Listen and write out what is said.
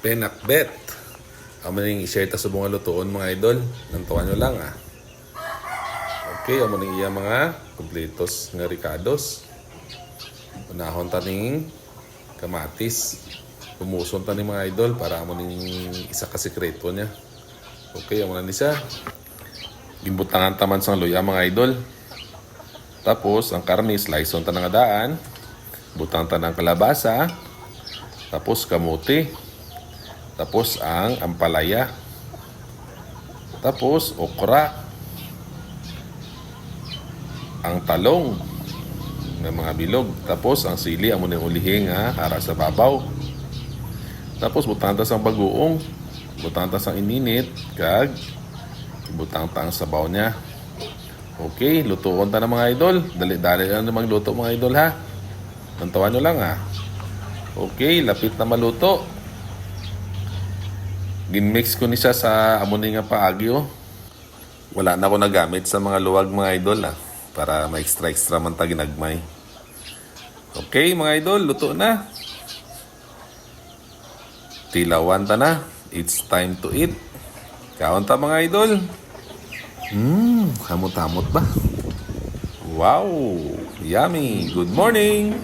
Penakbet. Amo ning i-share ta sa mga lutuon mga idol. Nantuan nyo lang ah. Okay, amo ning iya mga kompletos nga ricados. Unahon ta kamatis. Pumuson ta mga idol para amo ning isa ka sekreto niya. Okay, amo na ni. Gimbutangan taman sang luya mga idol. Tapos, ang karne, slice on ta ng daan. Butang ta ng kalabasa. Tapos, kamote. Tapos, ang ampalaya. Tapos, okra. Ang talong ng mga bilog. Tapos, ang sili, amo ng ulihing ha, hara sa babaw. Tapos, butang ta sang bagoong. Butang ta sang ininit. Kag, butang ta ang sabaw niya. Okay, lutuon ta na mga idol. Dali-dali lang na magluto mga idol ha. Tantawan nyo lang ha. Okay, lapit na maluto. Ginmix ko ni siya sa amuni nga paagyo. Wala na ako nagamit sa mga luwag mga idol ha. Para ma-extra-extra man ta ginagmay. Okay mga idol, luto na. Tilawan ta na. It's time to eat. Kaon ta mga idol. Mmm, hamot-hamot ba? Wow! Yummy! Good morning!